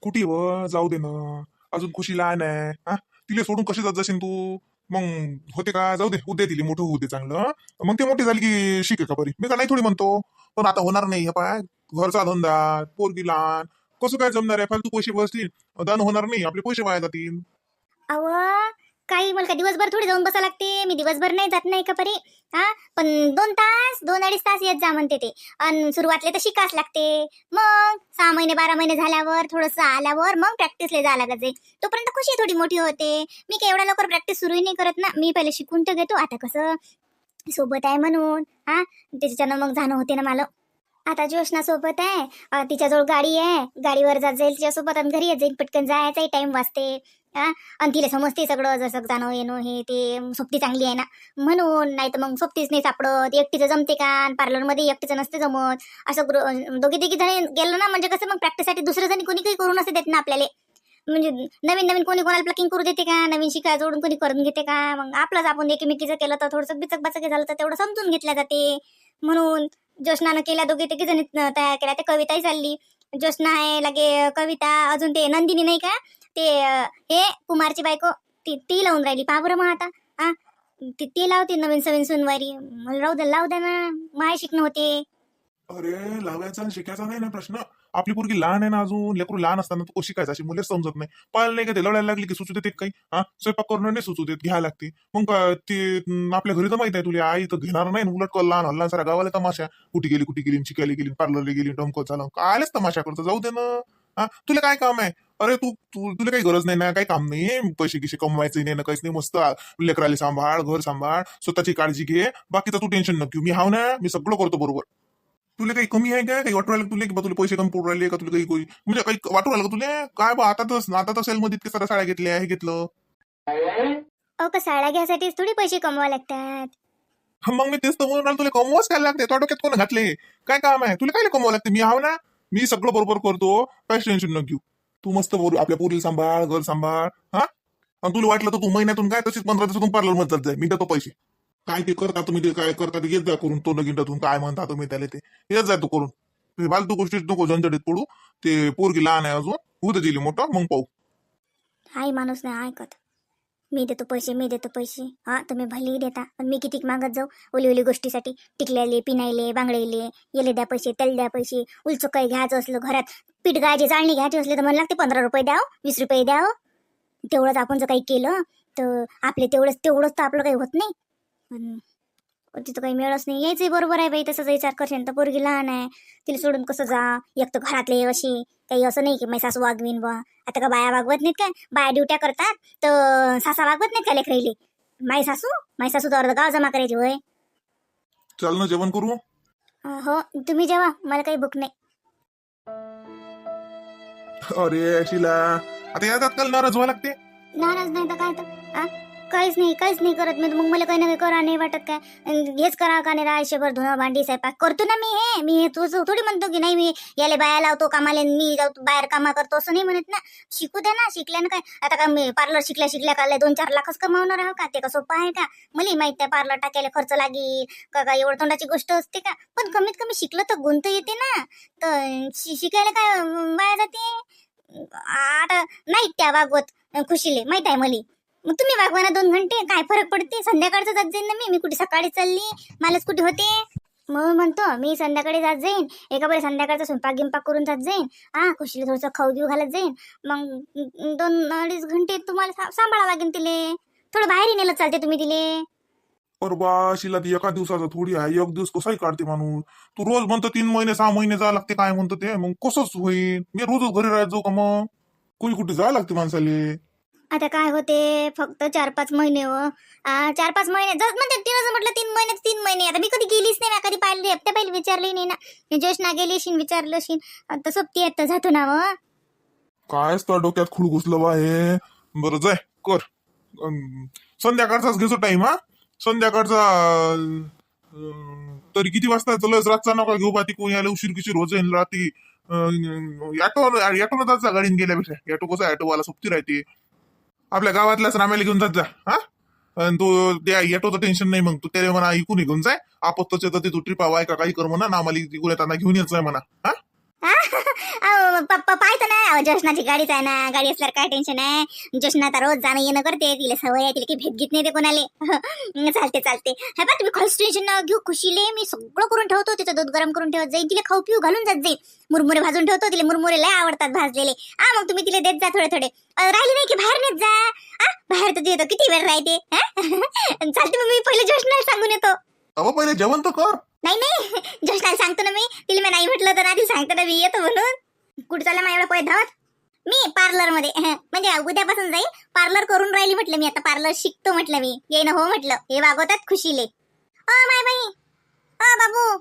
कुठे व? जाऊ दे ना. अजून खुशी लहान आहे. हा? तिला सोडून कशी जात जाशील तू? मग होते का? जाऊ दे. उद्या तिला मोठं होऊ दे चांगलं. मग ते मोठी झाली की शिके का बरी मी का नाही थोडी म्हणतो. पण आता होणार नाही. हे पाय. घरचा धंदा पोरगी लहान. कसं काय जमणार आहे? फालतू पैसे बसतील. दान होणार नाही. आपले पैसे वाया जातील. अव काही मला दिवसभर थोडी जाऊन बसा लागते. मी दिवसभर नाही जात नाही का परी? हा? पण दोन तास दोन अडीच तास येत जा म्हणते ते. आणि सुरुवातले तर शिकास लागते. मग सहा महिने बारा महिने झाल्यावर थोडंसं आल्यावर मग प्रॅक्टिसले जायला लागत जाईल. तोपर्यंत खुशी थोडी मोठी होते. मी काय एवढ्या लवकर प्रॅक्टिस सुरूही नाही करत ना. मी पहिले शिकून तर घेतो. आता कसं? सोबत आहे म्हणून. हा? त्याच्यानं मग जाणं होते ना मला. आता जोशना सोबत आहे. तिच्याजवळ गाडी आहे. गाडीवर जात जाईल. तिच्यासोबत आणि घरी येत जाईल. पटकन जायचाही टाइम वाचते. आणि तिला समजते सगळं जसं जाणं येणं हे ते. सोबती चांगली आहे ना. म्हणून नाही तर मग सोबतीच नाही सापडत. एकटीचं जमते का? पार्लरमध्ये एकटीचं नसते जमत. असं ग्रो- दोघी तिघी जण गेलो ना म्हणजे कसं मग प्रॅक्टिससाठी दुसरं जणी कोणी काही करू नसते देत ना आपल्याला. म्हणजे नवीन नवीन कोणी कोणाला प्लकिंग करू देते का? नवीन शिकाय जोडून कोणी करून घेते का? मग आपलाच आपण एकमेकीचं केलं तर थोडंसं बिचक बचक झालं तर तेवढं समजून घेतल्या जाते. म्हणून जोशनानं केल्या दोघी तिघी जणी तयार केल्या. ते कविताही चालली. जोशना आहे लगे कविता अजून ते नंदिनी नाही का? ते हे कुमारची बायको ती ती लावून राहिली. पा बरं मग आता हा ती ती लावते नवीन सवीन सुनवारी. मला राहू दे लावू दे ना. माय शिकणं होते. अरे लावायचा आणि शिकायचा नाही ना प्रश्न. आपली पोरगी लहान आहे ना अजून लेकरू लहान असताना तो शिकायचा अशी मुले समजत नाही. पाहायला नाही का ते लढायला लागली की सुचू देत काही? हा स्वयंपाक करून नाही सुचू देत घ्यायला लागते. मग का ते आपल्या घरी तर माहीत आहे तुला आई तर घेणार नाही उलट लहान हल्ला सारा गावाला तमाशा. कुठे गेली कुठे गेली शिकायला गेली पार्लरला गेली डमको झालं आलेच तमाशा करतो जाऊ दे ना. हा? तुला काय काम आहे? अरे तू तू तुला काही गरज नाही ना काही काम नाही. पैसे गिसे कमवायचे नाही ना काहीच नाही. मस्त लेकराले सांभाळ घर सांभाळ स्वतःची काळजी घे. बाकीचं तू टेन्शन नको घेऊ. मी हाव ना मी सगळं करतो बरोबर. तुला काही कमी आहे का? काही वाटू राहिलं तुला? की तुला पैसे कमी पडू राहिले का तुला काही काही म्हणजे काही वाटू राहिलं तुला? काय बा आता तर आता तर सेलमध्ये इतके साऱ्या साड्या घेतल्या हे घेतलं. अहो साड्या घ्यायसाठीच थोडी पैसे कमवा लागतात? हा, मग मी तेच तर म्हणून तुला कमवाच काय लागते. तो डोक्यात कोण घातले? काय काम आहे? तुला काय कमवावं लागते? मी हाव ना? मी सगळं बरोबर करतो काहीच टेन्शन न घेऊ. तू मस्त बोलू आपल्या पोरीला सांभाळ घर सांभाळ हा? आणि तुला वाटलं तर तू महिन्यातून काय तशीच पंधरा दिवसातून पार्लरमध्ये जाय मी देतो पैसे. काय ते करता तुम्ही ते काय करता ते येत जा करून तो गिंडातून काय म्हणता तुम्ही त्याला ते. येत जा तू करून. फालतू गोष्टीत नको झंझटीत पडू. ते पोरगी लहान आहे अजून उद्या दिली मोठं मग पाहू. हाय माणूस नाही ऐकत. मी देतो पैसे मी देतो पैसे. हा तुम्ही भलेही देता पण मी किती मागत जाऊ? ओली ओली गोष्टीसाठी. टिकल्याले पिनायले बांगडेले येले द्या पैसे त्याला द्या पैसे. उलचं काही घ्यायचं असलं घरात? पीठ गायचे चाळणी घ्यायची असली तर मला लागते पंधरा रुपये द्याव हो, वीस रुपये द्याव हो. तेवढंच आपण जर काही केलं तर आपले तेवढंच तेवढंच तर आपलं काही होत नाही. पण तिथं काही मिळच नाही. यायचंही बरोबर आहे बाई तसंच विचार करशील तर पोरगी लहान आहे. तिला सोडून कसं जा? एक तर घरातले असे काही असं नाही की मै सासू वागवीन बा आता का बाया वागवत नाहीत काय? बाया ड्युट्या करतात तर सासा वागवत नाहीत का लेकराईले माई सासू? माई सासू तर अर्ध गाव जमा करायची होय. चल ना जेवण करू. हो. तुम्ही जेव्हा मला काही भूक नाही. अरे शिला. आता याच्यात काल नाराज व्हावं लागते. नाराज नाही तर काय तर? आ? काहीच नाही काहीच नाही करत मी. तर मग मला काही ना काही करा नाही वाटत काय? अन हेच करा का नाही आयुष्यभर धुणं भांडी स्वयंपाक? करतो ना मी हे. मी हे तुझं थोडी म्हणतो की नाही मी याले बाया लावतो कामाले आणि मी जाऊ बाहेर कामा करतो असं नाही म्हणत ना. शिकू दे ना शिकल्यानं काय? आता का मी पार्लर शिकल्या शिकल्या काय दोन चार लाखच कमावणार आहो का? ते का सोपं आहे का? मला माहीत आहे पार्लर टाकायला खर्च लागेल का काय एवढं तोंडाची गोष्ट असते का? पण कमीत कमी शिकलं तर गुंत येते ना. तर शि- शिकायला काय वाया जाते? आता नाही त्या वागवत खुशीले. माहीत आहे मली. मग तुम्ही वागवा ना दोन घंटे काय फरक पडते? संध्याकाळचं जात जाईन ना मी. मी कुठे सकाळी चालली? मला कुठे होते? मग म्हणतो मी संध्याकाळी जात जाईन. एका वेळी संध्याकाळचा स्वयंपाक गिंपाक करून जात जाईन. हा खुशीला थोडंसं खाऊ घेऊ घालत जाईन. मग दोन अडीच घंटे तुम्हाला सा- सांभाळावं लागेल तिले. थोडं बाहेर नेलं चालते तुम्ही तिले. पर बा शिला ती एका दिवसाचा थोडी आहे. एक दिवस कसाही काढते माणूस? तू रोज म्हणतो तीन महिने सहा महिने जावं लागते काय म्हणतो ते? मग कसंच होईल मी रोजच घरी राहायचो का मग? कुठे कुठे जावं लागते माणसाले? आता काय होते? फक्त चार पाच महिने व आ, चार पाच महिने. जर म्हणजे तिनं म्हटलं तीन महिने तीन महिने. आता मी कधी गेलीच नाही ना कधी पाहिली हप्त्या पहिले विचारली नाही ना. जोशना गेली शिन विचारलं शिन आता सोबती आहेत जातो ना व कायच तर डोक्यात खुळ घुसलं बा हे. बरं जाय कर. अं, संध्याकाळचाच घेतो टाइम हा. संध्याकाळचा अं, तरी किती वाजता चलस रातचा नका घेऊ बा ती कोणी आले उशीर किशीर रोज जाईल रात्री ऑटो ऑटोनं जात जा गाडीने गेल्यापेक्षा. ऑटो कसं ऑटोवाला सुट्टी राहते. आपल्या गावातल्याच रामेला घेऊन जात जा हा? आणि तू त्या ऑटोचं टेन्शन नाही मग. तू त्याला म्हणा ऐकून घेऊन जाय. आपत्तच्या तर तू ट्रिप हवाय का काही कर म्हणा. ना आम्हाला तिकडे त्यांना घेऊन यायचंय जाय म्हणा हा? पाहतो ना जशनाची गाडीच आहे ना गाडी असल्यावर काय टेन्शन आहे? जशना आता रोज जाणं येणं करते तिला सवय आहे तिला काही भेट घेत नाही ते कोणाले. चालते चालते. हे बा तुम्ही खरंच टेन्शन ना घेऊ खुशीले मी सगळं करून ठेवतो तिचं दूध गरम करून ठेवत जाईल तिला खाऊ पिऊ घालून जात जाईल मुरमुरे भाजून ठेवतो तिला मुरमुरे लय आवडतात भाजलेले. हा मग तुम्ही तिला देत जा थोडे थोडे राहिले नाही की बाहेर नेत जा. बाहेर तर येतो किती वेळ राहते? चालते मग मी पहिले जोशनाला सांगून येतो. अहो पहिले जेवण तर कर. नाही नाही. जोशनाला सांगतो ना मी तिला मी नाही म्हटलं तर आधी सांगतो ना मी येतो म्हणून. कुठे चालला माझ्या एवढा पोहे धावत? मी पार्लरमध्ये म्हणजे उद्यापासून जाईल पार्लर करून राहिली म्हटलं मी आता. पार्लर शिकतो म्हटलं मी. येईन हो म्हटलं. हे वागवतात खुशीले. अ माय बाई अ बाबू.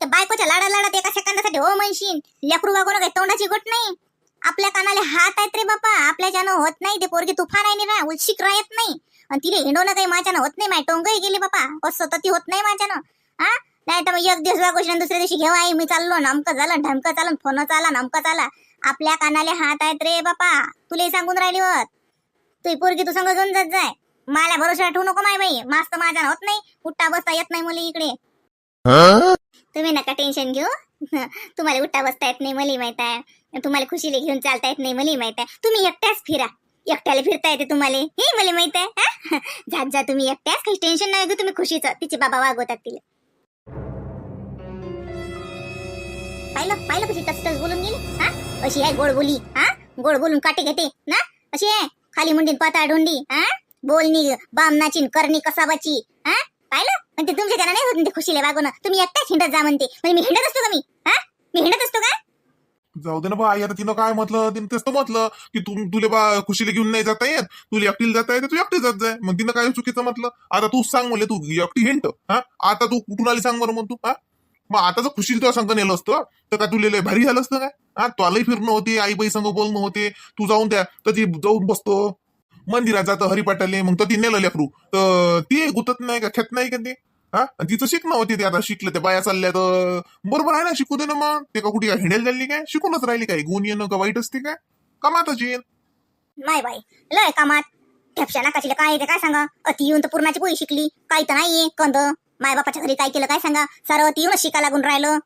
त्या बायकोच्या लाडा लाडात एका सेकंदासाठी हो म्हणशील लेकरू वागवणं काही तोंडाची गोट नाही. आपल्या कानाले हात आहेत रे बापा. आपल्याच्यानं होत नाही ते पोरगी तुफान आहे ना उलशिक राहत नाही. आणि तिने हिंडवणं काही माझ्यानं होत नाही. माय टोंगही गेली बापा. असं तर ती होत नाही माझ्यानं. हा नाही तर मग एक दिवस वागोशी दुसऱ्या दिवशी घेऊ आई मी चाललो नमकं झालं ढमकं चालन फोन चाला नमकं चाला. आपल्या कानाले हात आहेत रे बापा. तुलाही सांगून राहिली होत. तू पोरगी तू संग घेऊन जात जाय. मला भरोसा ठेवू नको माय बाई. मास्त माझ्या होत नाही. उठता बसता येत नाही मुली इकडे. तुम्ही नका टेन्शन घेऊ. तुम्हाला उठता बसता येत नाही मला माहीत आहे. तुम्हाला खुशीला घेऊन चालता येत नाही मला माहीत आहे. तुम्ही एकट्याच फिरा. एकट्याला फिरता येते तुम्हाला. हे मला माहीत आहे जात जा तुम्ही एकट्याच. काही टेन्शन नाही घेऊ तुम्ही खुशीचं. तिचे बाबा वागवतात तिला. पाहिलं? पाहिलं कशी टच टच बोलून गेली? हा? अशी आहे गोड बोली. हा? गोड बोलून काटे घेते. ना? अशी आहे? खाली मुंडीन पाता ढोंडी. हा? बोलणी बामनाची न करणी कसाबाची. हा? पाहिलं? म्हणते तुमच्या त्यांना नाही होत म्हणते खुशीला वागवणं. तुम्ही एकटाच हिंडत जा म्हणते. म्हणजे मी हिंडत असतो का मी? हा? मी हिंडत असतो का? जाऊ दे ना बा आई आता तिनं काय म्हटलं? तिनं तेच तर म्हटलं की तू तुले बा खुशीला घेऊन नाही जाता येत. तुला एकटीला जाता येत तू एकटी जात जाय. मग तिनं काय चुकीचं म्हटलं? आता तू सांग म्हणले तू एकटी हिंट हा? आता तू कुठून आली सांग बरं मग तू हा? मग आता जर खुशीला तुला सांगता नेलं असतं तर का तुला लय भारी झालं असतं काय? हा तुलाही फिरणं होते आई बाई संग बोलणं होते तू जाऊन त्या तर ती जाऊन बसतो. मंदिरात जातं हरिपाटाले मग तर ती नेलं लेकरू. तर ती गुतत नाही का खेत नाही का ते? हा आणि तिचं शिकणं होते ते आता शिकलं ते बाया चालल्या तर. बरोबर आहे ना शिकू दे ना मग. ते का कुठे हिंडेल झाली काय? शिकूनच राहिली काय? गुण येणं का वाईट असते काय? कमात येईल. नाही बाई लय कामात. ठेपशाला नाकाची काय येते काय सांगा? अति येऊन तर पूर्णाची पोळी शिकली. काही तर नाहीये कंद. मायबापाच्या घरी काय केलं काय सांगा? सारं अति शिका लागून राहिलं.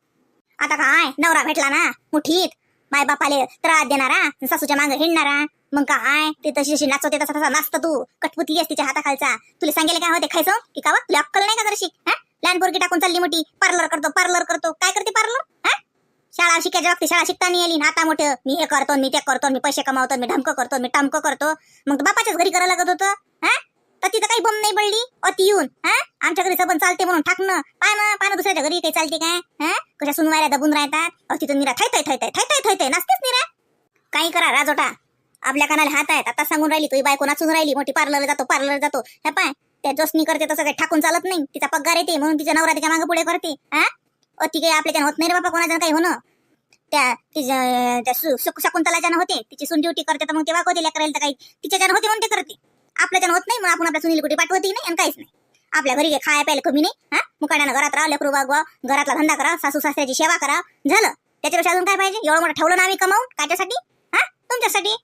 आता काय? नवरा भेटला ना मुठीत. माय बापाले त्रास देणारा सासूच्या मागे हिंडणारा. मग काय? ते तशी जशी नाचवते तसा तसा नाचतं तू. कठपुतली आहेस तिच्या हाताखालचा. तुला सांगेल काय होते खायचं? की का तुला अक्कल नाही का जरशी? हा? लहान पोरगी टाकून चालली मोठी. पार्लर करतो पार्लर करतो. काय करते पार्लर? हा? शाळा शिकायच्या वक्ती शाळा शिकता नाही आली. ना आता मोठं. मी हे करतो मी ते करतो मी पैसे कमावतो मी ढमकं करतो मी टमकं करतो. मग बापाच्याच घरी करायला लागत होतं. तर तिथं काही बम नाही पडली? अति येऊन हा? आमच्या घरी सबन चालते म्हणून टाकणं पानं पानं दुसऱ्याच्या घरी काही चालते काय? हा? कशा सुनवायला दबून राहतात? अ तिथं निरा थैताय थैताय थैताय थैताय नाचतेच निरा? काही करा राजोटा. आपल्या कानाला हात आहेत. आता सांगून राहिली तुझी बायको नाचून राहिली मोठी पार्लर जातो पार्लर जातो. हे पाय त्या जोसनी करते तसं काही ठाकून चालत नाही. तिचा पगार येते म्हणून तिच्या नवरा तिच्यामागे पुढे करते. हा? अति काही आपल्याच्यानं होत नाही रे बापा कोणाच्या काही होणं? त्या तिच्या शकुंतलाच्या होते. तिची सुंडी ड्युटी करते तर मग ते वाकवते लेकरायला तर काही तिच्याच्यानं होते म्हणून ते करते. आपल्याच्यानं होत नाही मग आपण आपल्या सुनील कुठे पाठवते नाही आणि काहीच नाही. आपल्या घरी काही खाया प्यायला कमी नाही हा? मुकाड्यानं घरात राहा लेकरू वागवा घरातला धंदा करा सासू सासऱ्याची सेवा करा. झालं? त्याच्यापेक्षा अजून काय पाहिजे? एवढं मोठं ठेवलं ना आम्ही कमावून? काच्यासाठी? हा? तुमच्यासाठी?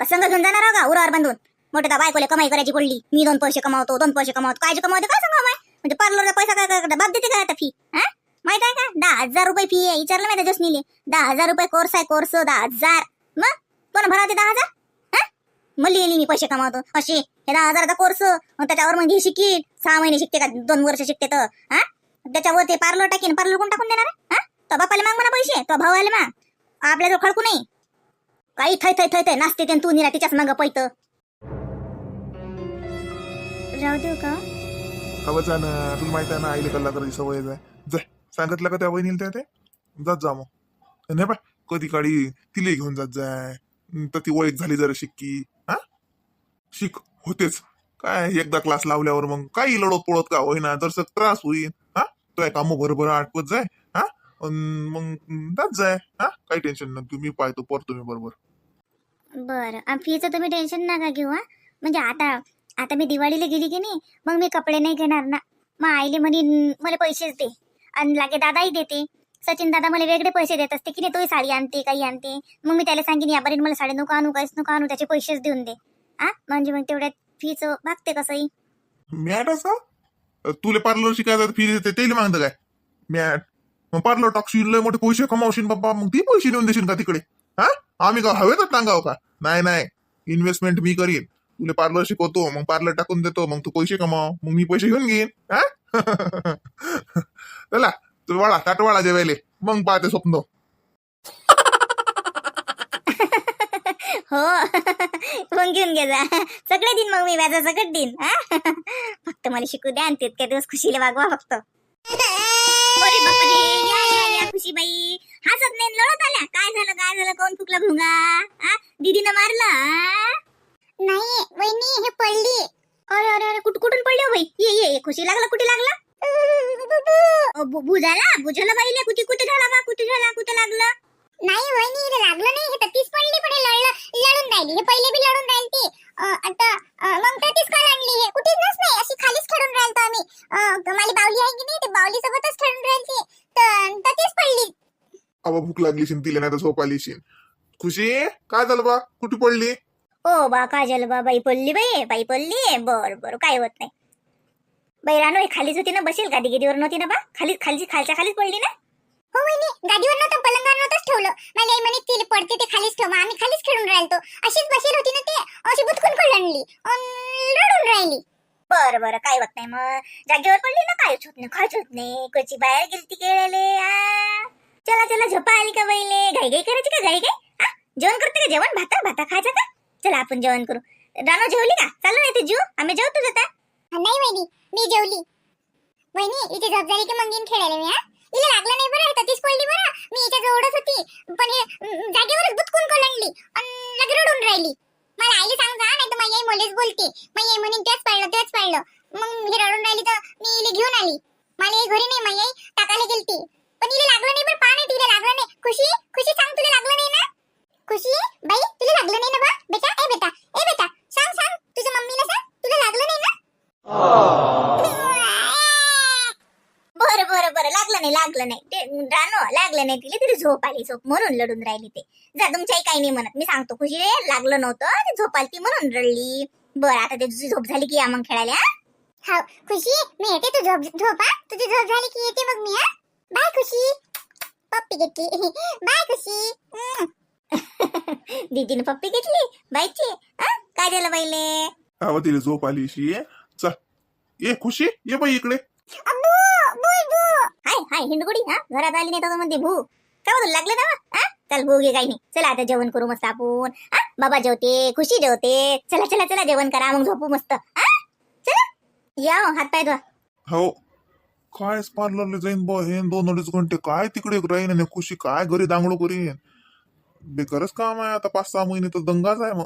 कसंग घेऊन जाणार आहो का उरावर बांधून? मोठे बायकोले कमाई करायची पडली. मी दोन पैसे कमावतो दोन पैसे कमावतो. काय जे कमावते? काय सांगा माय? म्हणजे पार्लरचा पैसा काय काय बाप देते काय आता फी हा? माहीत आहे का? दहा हजार रुपये फी आहे. विचारलं माहिती जसनीले? दहा हजार रुपये कोर्स आहे कोर्स दहा हजार. मग? कोण भरावते दहा हजार? हा? मल्ली मी पैसे कमावतो. असे हे दहा हजाराचा कोर्स मग त्याच्यावर मग ही शिकील सहा महिने शिकते का? दोन वर्ष शिकते तर. हा? त्याच्यावर ते पार्लर टाकीन. पार्लर कोण टाकून देणार? हा? तो बापाला माग म्हणा पैसे. तो भाऊ आले माग. आपल्याजवळ खडकू नाही काही थै थै थै थै नाचते ते तू निरा तिच्याच मागं पैत. राहू देऊ का? आहे ना. तुला माहिती आहे ना आईला कल्ला करायची सवय आहे. जाय सांगितलं का त्या वहिनीला त्या ते जात जा मग. नाही पाय कधी काळी तिला घेऊन जात जाय तर ती ओळख झाली जरा शिक्की. हा? शिक. होतेच. काय एकदा क्लास लावल्यावर मग काही लढत पळत का होईना जर त्रास होईल हा? तो काम बरोबर आटपत जाय हा? मग जात जाय हा? काही टेन्शन नाही तुम्ही पाहतो पर मी बरोबर. बरं फीचं तुम्ही टेन्शन नका घेऊ हा? म्हणजे आता आता मी दिवाळीला गेली की नाही मग मी कपडे नाही घेणार ना. मग आईले म्हणे मला पैसेच दे. आणि लागे दादाही देते. सचिन दादा मला वेगळे पैसे देत असते की नाही तोही साडी आणते काही आणते. मग मी त्याला सांगेन या बरीन मला साडी नको आणू काहीच नको आणू त्याचे पैसेच देऊन दे. आ? म्हणजे मग तेवढ्यात फीचं भागते कसंही मॅट असं? तुला पार्लर शिकायचं फी देते त्याला मागतं काय? मॅट मग पार्लर टाकशील लय मोठे पैसे कमावशील बाबा मग ती पैसे देऊन देशील का तिकडे? हा? आम्ही का हवेतच टांगाव का? नाही नाही. इन्व्हेस्टमेंट मी करीन. तुला पार्लर शिकवतो मग पार्लर टाकून देतो मग तू पैसे कमाव मग मी पैसे घेऊन घेईन. हा? चला तू वाळा ताट वाळा जेवायले. मग पाहते स्वप्न. हो. मग घेऊन घे जा. सगळे दिन मग मी व्याजा सगळं दिन? फक्त मला शिकू द्या आणि तितक्या दिवस खुशीला वागवा फक्त. हसत नाही लढत आल्या. काय झालं काय झालं कोण फुकला भुंगा? दीदीनं मारलं नाही वहिनी हे पडली. अरे अरे अरे कुठ कुठून पडली हो बाई? ये ये खुशी लागला कुठे लागला? भुजाला भुजाला बाईले कुठे कुठे झाला बा? कुठे झाला कुठे लागलं? नाही वहिनी हे लागलं नाही हे तर तीच पडली पण हे लढलं लढून राहिली. हे पहिले बी लढून राहिली ती आता मग तर तीच का आणली हे कुठेच नाही अशी खालीच खेळून राहिलतो आम्ही. माझी बावली आहे की नाही ते बावली सोबतच खेळून राहिली तर तर तीच पडली. अबा भूक लागली शिन तिला नाही तर झोप आली शिन खुशी काय झालं बा? कुठे पडली? ओ बा काजल बा? बाई पडली बाई बाई पडली. बर बर काय होत नाही. बाई रानो खालीच होती ना बसेल गादी गिदीवर नव्हती ना बा? खाली खाली खालच्या खालीच पडली ना? हो वहिनी. गादीवर नव्हतं पलंगावर नव्हतंच ठेवलं. मला आई म्हणे तिला पडते ते खालीच ठेव. मग आम्ही खालीच खेळून राहिलो अशीच बसेल होती ना ते. अशी बुतकून पडली रडून राहिली. बरं बरं. काय होत नाही मग? जागेवर पडली ना? काहीच होत नाही काहीच होत नाही. कची बाहेर गेलती खेळायले? आ. चला चला झोपा आली का बाईले घाई घाई करायची का घाई घाई आ? जेवण करते का जेवण? भाता भाता खायचं का? चला आपण जेवण करू. रानो जेवली का? चालू नाही ते जीव. आम्ही जेवतो जाता नाही वहिनी. मी जेवली. वहिनी इथे झोप झाली की मग खेळायला मी हा इला लागलं नाही बरं तर तीच पडली बरं. मी याच्या जवळच होती. पण हे जागेवरच बुतकून कोलंडली आणि लगे रडून राहिली. मला आईला सांग जा नाही तर माझी आई मलेच बोलते. माझी आई म्हणून तेच पडलं तेच पडलं मग हे रडून राहिली तर मी इले घेऊन आली. मला आई घरी नाही माझी आई टाकायला गेलती पण इले लागलं नाही बरं पहा नाही तिला लागलं नाही खुशी खुशी सांग तुला लागलं नाही ना खुशी बाई तुला लागलं नाही ना बा बेटा ए बेटा ए बेटा सांग सांग तुझ्या मम्मीला सांग तुला लागलं नाही ना बरं बरं बरं लागलं नाही लागलं नाही ते रानो लागलं नाही तिला तिला झोप आली झोप म्हणून लढून राहिली ते. जा तुमच्याही काही नाही म्हणत. मी सांगतो खुशी रे लागलं नव्हतं ते झोप आली ती म्हणून रडली. बरं आता ते तुझी झोप झाली की या मग खेळायला हा? खुशी मी येते तू झोप झोप हा? तुझी झोप झाली की येते मग मी हा? बाय खुशी. पप्पी घेतली. बाय खुशी. दीदीने पप्पी घेतली? बायची हा? काय झालं बाईले? अहो तिला झोप आली शी चल. ये खुशी ये बाई इकडे. हाय हाय हिंडगुडी हा? घरात आली नाही तर म्हणते भू. काय बोलू लागले ना हा? चल भू घे काही नाही. चला आता जेवण करू मस्त आपण. हा? बाबा जेवते खुशी जेवते. चला चला चला जेवण करा मग झोपू मस्त. हा? चला. या हो, हात पाय धुवा. हो. काय पार्लरला जाईन बा हे दोन अडीच घंटे. काय तिकडे राहीन आणि खुशी काय घरी दांगडो करीन? बेकारच काम आहे आता पाच सहा महिने तर दंगाच आहे मग.